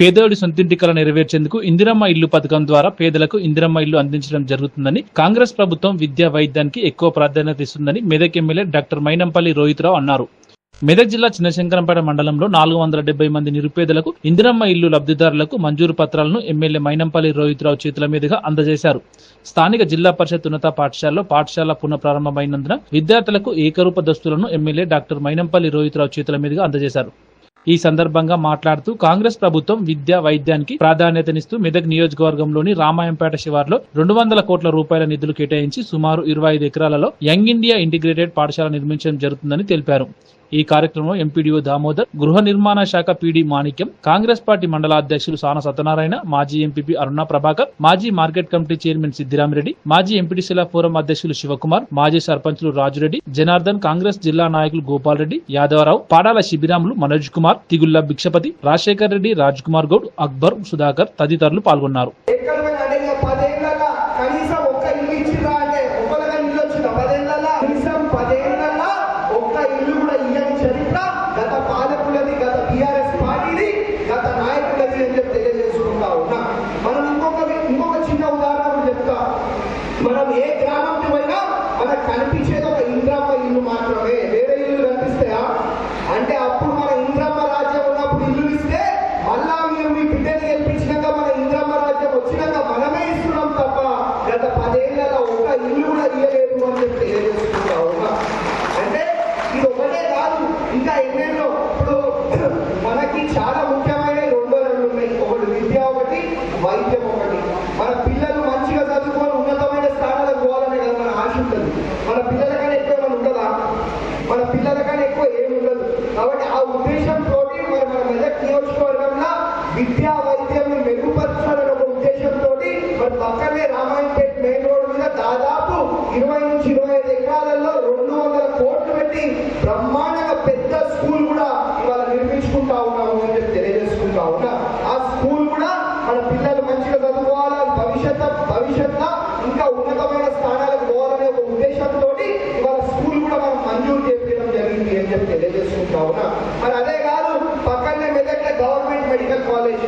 పేదోడి సొంతింటి కల నెరవేర్చేందుకు ఇందిరమ్మ ఇల్లు పథకం ద్వారా పేదలకు ఇందిరమ్మ ఇల్లు అందించడం జరుగుతుందని కాంగ్రెస్ ప్రభుత్వం విద్యా వైద్యానికి ఎక్కువ ప్రాధాన్యత ఇస్తుందని మెదక్ ఎమ్మెల్యే డాక్టర్ మైనంపల్లి రోహిత్రావు అన్నారు. మెదక్ జిల్లా చిన్నశంకరంపేట మండలంలో నాలుగు వందల డెబ్బై మంది నిరుపేదలకు ఇందిరమ్మ ఇల్లు లబ్ధిదారులకు మంజూరు పత్రాలను ఎమ్మెల్యే మైనంపల్లి రోహిత్రావు చేతుల మీదుగా అందజేశారు. స్థానిక జిల్లా పరిషత్ ఉన్నత పాఠశాలలో పాఠశాల పునఃప్రారంభమైనందున విద్యార్థులకు ఏకరూప దస్తులను ఎమ్మెల్యే డాక్టర్ మైనంపల్లి రోహిత్రావు చేతుల మీదుగా అందజేశారు. ఈ సందర్భంగా మాట్లాడుతూ కాంగ్రెస్ ప్రభుత్వం విద్య వైద్యానికి ప్రాధాన్యతనిస్తూ మెదక్ నియోజకవర్గంలోని రామాయంపేట శివార్లో రెండు వందల కోట్ల రూపాయల నిధులు కేటాయించి సుమారు ఇరవై ఐదు ఎకరాలలో యంగ్ ఇండియా ఇంటిగ్రేటెడ్ పాఠశాల నిర్మించడం జరుగుతుందని తెలిపారు. ఈ కార్యక్రమంలో ఎంపీడీఓ దామోదర్ గృహ నిర్మాణ శాఖ పీడీ మాణిక్యం కాంగ్రెస్ పార్టీ మండల అధ్యక్షులు సాన సత్యనారాయణ మాజీ ఎంపీపీ అరుణ ప్రభాకర్ మాజీ మార్కెట్ కమిటీ చైర్మన్ సిద్దిరామిరెడ్డి మాజీ ఎంపీటీసీల ఫోరం అధ్యక్షులు శివకుమార్ మాజీ సర్పంచులు రాజురెడ్డి జనార్దన్ కాంగ్రెస్ జిల్లా నాయకులు గోపాల్ రెడ్డి యాదవరావు పాడాల శిబిరాములు మనోజ్ కుమార్ తిగుళ్ళ భిక్షపతి రాజశేఖర్ రెడ్డి రాజ్ కుమార్ గౌడ్ అక్బర్ సుధాకర్ తదితరులు పాల్గొన్నారు. వచ్చినాక మనమే ఇస్తున్నాం తప్ప గత పదేళ్ళలో ఒక్క ఇల్లు కూడా ఇయ్యలేదు అని చెప్పి అంటే ఇది ఒకటే కాదు ఇంకా ఎన్నెన్నో. ఇప్పుడు మనకి చాలా ముఖ్యమైన రెండో రెండు ఉన్నాయి. ఒకటి విద్య ఒకటి వైద్యం ఒకటి మంచిగా చదువుకోవాలా? భవిష్యత్ భవిష్యత్తులో ఇంకా ఉన్నతమైన స్థానాలకు పోవాలనే ఒక ఉద్దేశంతో ఇవాళ స్కూల్ కూడా మనం మంజూరు చేపించడం జరిగింది అని చెప్పి తెలియజేసుకుంటా ఉన్నా మరి అదే కాదు పక్కనే మెదక్ల గవర్నమెంట్ మెడికల్ కాలేజ్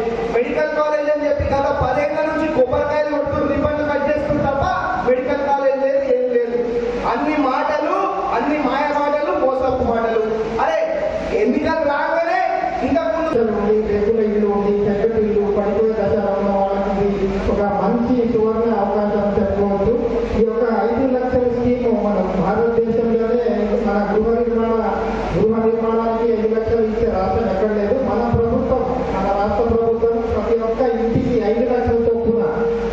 మంచి సువర్ణ అవకాశం చెప్పుకోవచ్చు. ఈ యొక్క ఐదు లక్షల స్కీమ్ మన భారతదేశంలోనే మన గృహ నిర్మాణ గృహ నిర్మాణానికి ఐదు లక్షలు ఇచ్చే రాష్ట్రం ఎక్కడ లేదు. మన ప్రభుత్వం మన రాష్ట్ర ప్రభుత్వం ప్రతి ఒక్క ఇంటికి ఐదు లక్షల చొప్పున.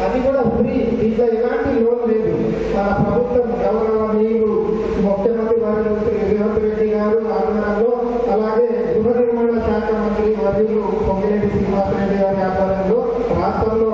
అది కూడా ఫ్రీ. దీంట్లో ఎలాంటి లోన్ లేదు. మన ప్రభుత్వం గౌరవనీయులు ముఖ్యమంత్రి వారు రేవంత్ రెడ్డి గారు ఆధ్వర్యంలో అలాగే గృహ నిర్మాణ శాఖ మంత్రి వర్యులు పొంగిరెడ్డి శ్రీనివాసరెడ్డి గారి ఆధ్వర్యంలో రాష్ట్రంలో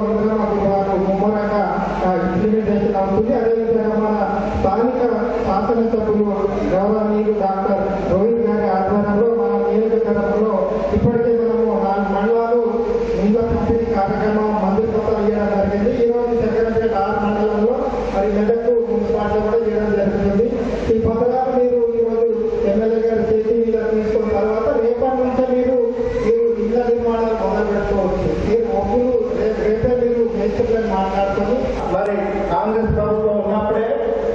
మీరు మాట్లాడుతూ మరి కాంగ్రెస్ ప్రభుత్వం ఉన్నప్పుడే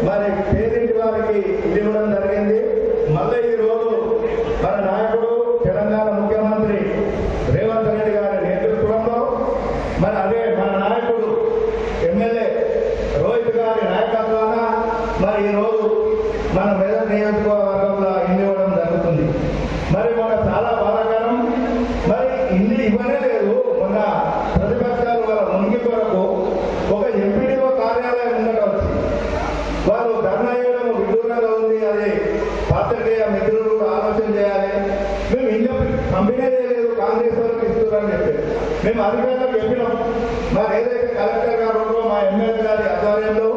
మరి పేదింటి వారికి ఇవ్వడం జరిగింది. మళ్ళీ ఈ రోజు మన నాయకుడు తెలంగాణ ముఖ్యమంత్రి రేవంత్ రెడ్డి గారి నేతృత్వంలో మరి అదే మన నాయకుడు ఎమ్మెల్యే రోహిత్ గారి నాయకత్వాన మరి ఈ రోజు మన మెదక్ నియోజకవర్గంలో ఇల్లు ఇవ్వడం జరుగుతుంది. మరి మన చాలా బాధాకరం. మరి ఇల్లు ఇవ్వనే లేదు మొన్న మేము అధికారులకు చెప్పినాం. మరి ఏదైతే కలెక్టర్ గారు ఉన్నారో మా ఎమ్మెల్యే గారి ఆధ్వర్యంలో